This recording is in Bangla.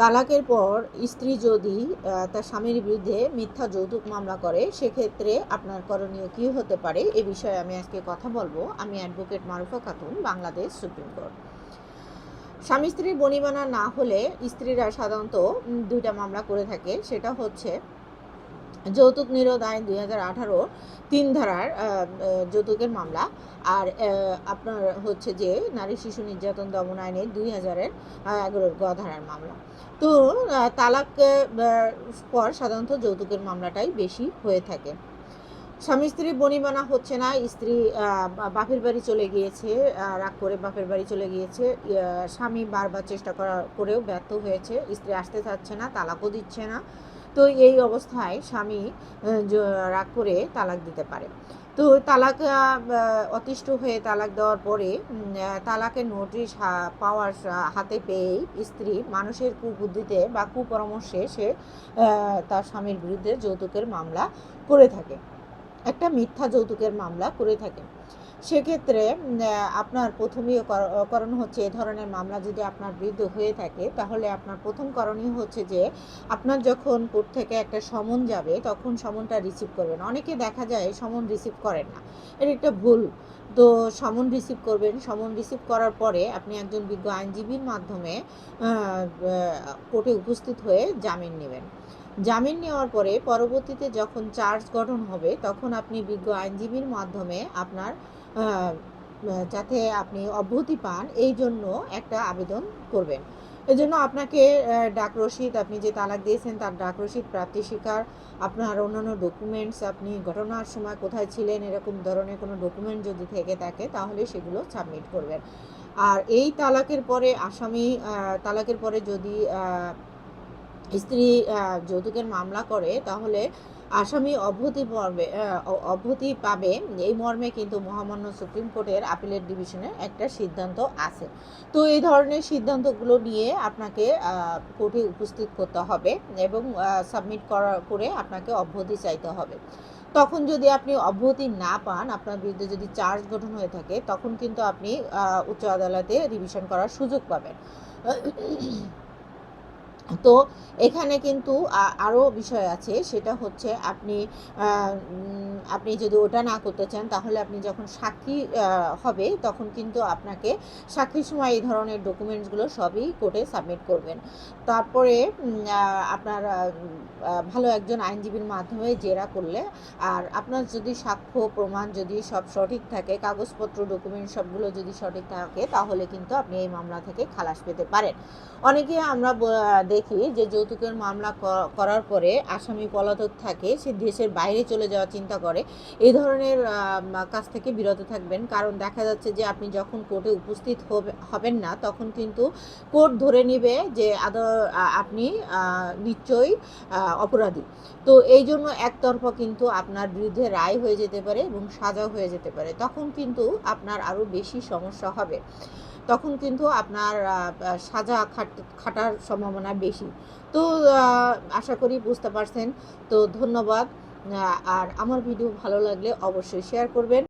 তালাকের পর স্ত্রী যদি তার স্বামীর বিরুদ্ধে মিথ্যা যৌতুক মামলা করে, সেক্ষেত্রে আপনার করণীয় কী হতে পারে? এ বিষয়ে আমি আজকে কথা বলব। আমি advocate Marufa Khatun, Bangladesh supreme court. স্বামী স্ত্রীর বনিমানা না হলে স্ত্রীরা সাধারণত দুইটা মামলা করে থাকে। সেটা হচ্ছে যৌতুক নিরোধ আইন দুই হাজার আঠারো তিন ধারার যৌতুকের মামলা। আর আপনার হচ্ছে যে নারী শিশু নির্যাতন দমন আইনে দুই হাজারের এগারোর গ ধারার মামলা। তো তালাক পর সাধারণত যৌতুকের মামলাটাই বেশি হয়ে থাকে। স্বামী স্ত্রী বনিবানা হচ্ছে না, স্ত্রী বাপের বাড়ি চলে গিয়েছে রাগ করে বাপের বাড়ি চলে গিয়েছে স্বামী বারবার চেষ্টা করা, করেও ব্যর্থ হয়েছে, স্ত্রী আসতে চাচ্ছে না, তালাকও দিচ্ছে না তো এই অবস্থায় স্বামী রাগ করে তালাক দিতে পারে। তো তালাক অতিষ্ঠ হয়ে তালাক দেওয়ার পরে তালাকের নোটিশ পাওয়ার হাতে পেয়েই স্ত্রী মানুষের কুবুদ্ধিতে বা কুপরামর্শে সে তার স্বামীর বিরুদ্ধে যৌতুকের মামলা করে থাকে। একটা মিথ্যা যৌতুকের মামলা করে থাকে। সেক্ষেত্রে আপনার প্রথমীয় কর- করণ হচ্ছে এ ধরনের মামলা যদি আপনার বিরুদ্ধে হয়ে থাকে, তাহলে আপনার প্রথম করণীয় হচ্ছে যে, আপনার যখন কোর্ট থেকে একটা সমন যাবে, তখন সমনটা রিসিভ করবেন। অনেকে দেখা যায় সমন রিসিভ করেন না। এটা একটা ভুল। তো সমন রিসিভ করবেন, সমন রিসিভ করার পরে আপনি একজন বিজ্ঞ আইনজীবীর মাধ্যমে কোর্টে উপস্থিত হয়ে জামিন নেবেন। জামিন নেওয়ার পরে পরবর্তীতে যখন চার্জ গঠন হবে তখন আপনি বিজ্ঞ আইনজীবীর মাধ্যমে আপনার যাতে আপনি অব্যাহতি পান এই জন্য একটা আবেদন করবেন। এজন্য আপনাকে আহ, ডাক রসিদ আপনি যে তালাক দিয়েছেন তার ডাক রসিদ প্রাপ্তি স্বীকার আপনার অন্যান্য ডকুমেন্টস আপনি ঘটনার সময় কোথায় ছিলেন এরকম ধরনের কোনো ডকুমেন্ট যদি থেকে থাকে তাহলে সেগুলো সাবমিট করবেন। আর এই তালাকের পরে আসামি তালাকের পরে যদি স্ত্রী যৌতুকের মামলা করে তাহলে আসামি অব্যাহতি পর্বে আহ, অ- অব্যাহতি পাবে। এই মর্মে কিন্তু মহামান্য সুপ্রিম কোর্টের আপিলের ডিভিশনে একটা সিদ্ধান্ত আছে। তো এই ধরনের সিদ্ধান্তগুলো নিয়ে আপনাকে কোর্টে উপস্থিত করতে হবে এবং সাবমিট করা করে আপনাকে অব্যাহতি চাইতে হবে। তখন যদি আপনি অব্যাহতি না পান আপনার বিরুদ্ধে যদি চার্জ গঠন হয়ে থাকে তখন কিন্তু আপনি উচ্চ আদালতে রিভিশন করার সুযোগ পাবেন। তো এখানে কিন্তু আরও বিষয় আছে। সেটা হচ্ছে আপনি আপনি যদি ওটা না করতে চান, তাহলে আপনি যখন সাক্ষী হবে, তখন কিন্তু আপনাকে সাক্ষীর সময় এই ধরনের ডকুমেন্টসগুলো সবই কোর্টে সাবমিট করবেন। তারপরে আপনার ভালো একজন আইনজীবীর মাধ্যমে জেরা করলে, আর আপনার যদি সাক্ষ্য, প্রমাণ যদি সব সঠিক থাকে, কাগজপত্র, ডকুমেন্ট সবগুলো যদি সঠিক থাকে, তাহলে কিন্তু আপনি এই মামলা থেকে খালাস পেতে পারেন। অনেকে আমরা ব- দেখি যে যৌতুকের মামলা করার পরে আসামি পলাতক থাকে, সে দেশের বাইরে চলে যাওয়ার চিন্তা করে। এই ধরনের কাজ থেকে বিরত থাকবেন। কারণ দেখা যাচ্ছে যে আপনি যখন কোর্টে উপস্থিত হবেন না, তখন কিন্তু কোর্ট ধরে নেবে যে আদ আ- আপনি নিশ্চয়ই অপরাধী। তো এই জন্য একতরফা কিন্তু আপনার বিরুদ্ধে রায় হয়ে যেতে পারে এবং সাজা হয়ে যেতে পারে। তখন কিন্তু আপনার আরও বেশি সমস্যা হবে। তখন কিন্তু আপনার সাজা খাট, খাটার সম্ভাবনা বেশি। তো আশা করি বুঝতে পারছেন। তো ধন্যবাদ। আর আমার ভিডিও ভালো লাগলে অবশ্যই শেয়ার করবেন।